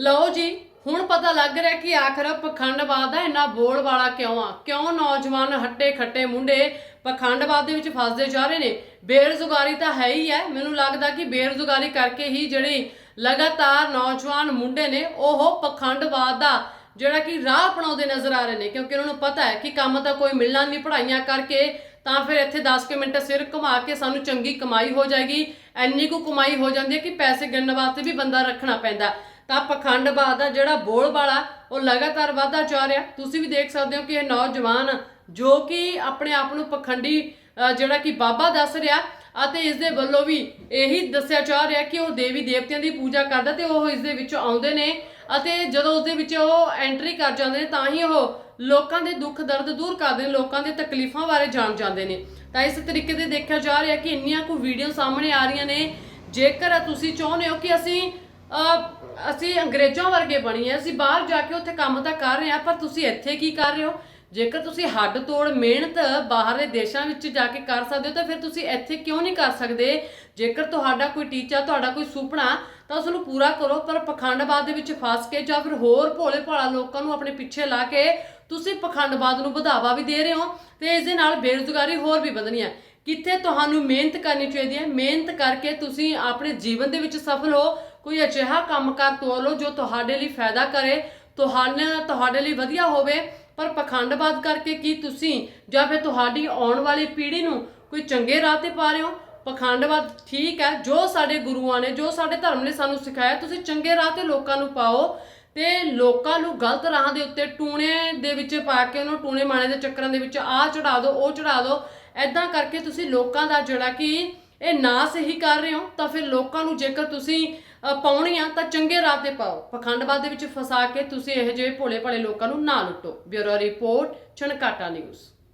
ਲਓ ਜੀ, ਹੁਣ ਪਤਾ ਲੱਗ ਰਿਹਾ ਕਿ ਆਖਰ ਪਖੰਡਵਾਦ ਦਾ ਇੰਨਾ ਬੋਲ ਵਾਲਾ ਕਿਉਂ ਆ? ਕਿਉਂ ਨੌਜਵਾਨ ਹੱਟੇ ਖੱਟੇ ਮੁੰਡੇ ਪਖੰਡਵਾਦ ਦੇ ਵਿੱਚ ਫਸਦੇ ਜਾ ਰਹੇ ਨੇ? ਬੇਰੁਜ਼ਗਾਰੀ ਤਾਂ ਹੈ ਹੀ ਹੈ। ਮੈਨੂੰ ਲੱਗਦਾ ਕਿ ਬੇਰੁਜ਼ਗਾਰੀ ਕਰਕੇ ਹੀ ਜਿਹੜੀ ਲਗਾਤਾਰ ਨੌਜਵਾਨ ਮੁੰਡੇ ਨੇ, ਉਹ ਪਖੰਡਵਾਦ ਦਾ ਜਿਹੜਾ ਕਿ ਰਾਹ ਅਪਣਾਉਂਦੇ ਨਜ਼ਰ ਆ ਰਹੇ ਨੇ। ਕਿਉਂਕਿ ਉਹਨਾਂ ਨੂੰ ਪਤਾ ਹੈ ਕਿ ਕੰਮ ਤਾਂ ਕੋਈ ਮਿਲਣਾ ਨਹੀਂ ਪੜ੍ਹਾਈਆਂ ਕਰਕੇ, ਤਾਂ ਫਿਰ ਇੱਥੇ 10 ਕੁ ਮਿੰਟ ਸਿਰ ਘੁਮਾ ਕੇ ਸਾਨੂੰ ਚੰਗੀ ਕਮਾਈ ਹੋ ਜਾਏਗੀ। ਐਨੀ ਕੁ ਕਮਾਈ ਹੋ ਜਾਂਦੀ ਹੈ ਕਿ ਪੈਸੇ ਗਿਣਨ ਵਾਸਤੇ ਵੀ ਬੰਦਾ ਰੱਖਣਾ ਪੈਂਦਾ। ਤਾਂ ਪਖੰਡਵਾਦ ਦਾ ਜਿਹੜਾ ਬੋਲਬਾਲਾ ਉਹ ਲਗਾਤਾਰ ਵਧਦਾ ਜਾ ਰਿਹਾ। ਤੁਸੀਂ ਵੀ ਦੇਖ ਸਕਦੇ ਹੋ ਕਿ ਇਹ ਨੌਜਵਾਨ ਜੋ ਕਿ ਆਪਣੇ ਆਪ ਨੂੰ ਪਖੰਡੀ ਜਿਹੜਾ ਕਿ ਬਾਬਾ ਦੱਸ ਰਿਹਾ ਅਤੇ ਇਸ ਦੇ ਵੱਲੋਂ ਵੀ ਇਹੀ ਦੱਸਿਆ ਜਾ ਰਿਹਾ ਕਿ ਉਹ ਦੇਵੀ ਦੇਵਤਿਆਂ ਦੀ ਪੂਜਾ ਕਰਦਾ ਤੇ ਉਹ ਇਸ ਦੇ ਵਿੱਚ ਆਉਂਦੇ ਨੇ ਅਤੇ ਜਦੋਂ ਉਸ ਦੇ ਵਿੱਚ ਉਹ ਐਂਟਰੀ ਕਰ ਜਾਂਦੇ ਨੇ, ਤਾਂ ਹੀ ਉਹ ਲੋਕਾਂ ਦੇ ਦੁੱਖ ਦਰਦ ਦੂਰ ਕਰਦੇ ਨੇ, ਲੋਕਾਂ ਦੇ ਤਕਲੀਫਾਂ ਬਾਰੇ ਜਾਣ ਜਾਂਦੇ ਨੇ। ਤਾਂ ਇਸ ਤਰੀਕੇ ਦੇ ਦੇਖਿਆ ਜਾ ਰਿਹਾ ਕਿ ਇੰਨੀਆਂ ਕੁ ਵੀਡੀਓ ਸਾਹਮਣੇ ਆ ਰਹੀਆਂ ਨੇ। ਜੇਕਰ ਤੁਸੀਂ ਚਾਹੁੰਦੇ ਹੋ ਕਿ ਅਸੀਂ ਅਸੀਂ ਅੰਗਰੇਜ਼ਾਂ ਵਰਗੇ ਬਣੀਏ ਅਸੀਂ ਬਾਹਰ ਜਾ ਕੇ ਉੱਥੇ ਕੰਮ ਤਾਂ ਕਰ ਰਹੇ ਹਾਂ ਪਰ ਤੁਸੀਂ ਇੱਥੇ ਕੀ ਕਰ ਰਹੇ ਹੋ? ਜੇਕਰ ਤੁਸੀਂ ਹੱਡ ਤੋੜ, ਮਿਹਨਤ ਬਾਹਰਲੇ ਦੇਸ਼ਾਂ ਵਿੱਚ ਜਾ ਕੇ ਕਰ ਸਕਦੇ ਹੋ, ਤਾਂ ਫਿਰ ਤੁਸੀਂ ਇੱਥੇ ਕਿਉਂ ਨਹੀਂ ਕਰ ਸਕਦੇ? ਜੇਕਰ ਤੁਹਾਡਾ ਕੋਈ ਟੀਚਾ, ਤੁਹਾਡਾ ਕੋਈ ਸੁਪਨਾ, ਤਾਂ ਉਸ ਨੂੰ ਪੂਰਾ ਕਰੋ, ਪਰ ਪਖੰਡਵਾਦ ਦੇ ਵਿੱਚ ਫਸ ਕੇ ਜਾਂ ਫਿਰ ਹੋਰ ਭੋਲੇ ਭਾਲਾ ਲੋਕਾਂ ਨੂੰ ਆਪਣੇ ਪਿੱਛੇ ਲਾ ਕੇ ਤੁਸੀਂ ਪਖੰਡਵਾਦ ਨੂੰ ਵਧਾਵਾ ਵੀ ਦੇ ਰਹੇ ਹੋ ਤੇ ਇਸ ਦੇ ਨਾਲ ਬੇਰੁਜ਼ਗਾਰੀ ਹੋਰ ਵੀ ਵਧਣੀ ਹੈ ਕਿੱਥੇ ਤੁਹਾਨੂੰ ਮਿਹਨਤ ਕਰਨੀ ਚਾਹੀਦੀ ਹੈ? ਮਿਹਨਤ ਕਰਕੇ ਤੁਸੀਂ ਆਪਣੇ ਜੀਵਨ ਦੇ ਵਿੱਚ ਸਫਲ ਹੋ ਕੋਈ ਅਜਿਹਾ ਕੰਮਕਾਰ ਤੋਰ ਲਓ ਜੋ ਤੁਹਾਡੇ ਲਈ ਫਾਇਦਾ ਕਰੇ ਤੁਹਾਨੂੰ ਤੁਹਾਡੇ ਲਈ ਵਧੀਆ ਹੋਵੇ, ਪਰ ਪਖੰਡਵਾਦ ਕਰਕੇ ਕੀ ਤੁਸੀਂ ਜਾਂ ਫਿਰ ਤੁਹਾਡੀ ਆਉਣ ਵਾਲੀ ਪੀੜ੍ਹੀ ਨੂੰ ਕੋਈ ਚੰਗੇ ਰਾਹ ਤੇ ਪਾ ਰਹੇ ਹੋ? ਪਖੰਡਵਾਦ ਠੀਕ ਹੈ, ਜੋ ਸਾਡੇ ਗੁਰੂਆਂ ਨੇ, ਜੋ ਸਾਡੇ ਧਰਮ ਨੇ ਸਾਨੂੰ ਸਿਖਾਇਆ, ਤੁਸੀਂ ਚੰਗੇ ਰਾਹ ਤੇ ਲੋਕਾਂ ਨੂੰ ਪਾਓ ਤੇ ਲੋਕਾਂ ਨੂੰ ਗਲਤ ਰਾਹਾਂ ਦੇ ਉੱਤੇ ਟੂਣੇ ਦੇ ਵਿੱਚ ਪਾ ਕੇ ਉਹਨੂੰ ਟੂਣੇ ਮਾਣੇ ਦੇ ਚੱਕਰਾਂ ਦੇ ਵਿੱਚ ਆਹ ਚੜਾ ਦਿਓ ਉਹ ਚੜਾ ਦਿਓ ਐਦਾਂ ਕਰਕੇ ਤੁਸੀਂ ਲੋਕਾਂ ਦਾ ਜਿਹੜਾ ਕਿ ਇਹ ਨਾਸ ਹੀ ਕਰ ਰਹੇ ਹੋ, ਤਾਂ ਫਿਰ ਲੋਕਾਂ ਨੂੰ ਜੇਕਰ ਤੁਸੀਂ ਪਾਉਣੀ ਆ ਤਾਂ ਚੰਗੇ ਰਾਹ ਤੇ ਪਾਓ। ਪਖੰਡਵਾਦ ਦੇ ਵਿੱਚ ਫਸਾ ਕੇ ਤੁਸੀਂ ਇਹੋ ਜਿਹੇ ਭੋਲੇ ਭਾਲੇ ਲੋਕਾਂ ਨੂੰ ਨਾ ਲੁੱਟੋ। Bureau report Chankata news.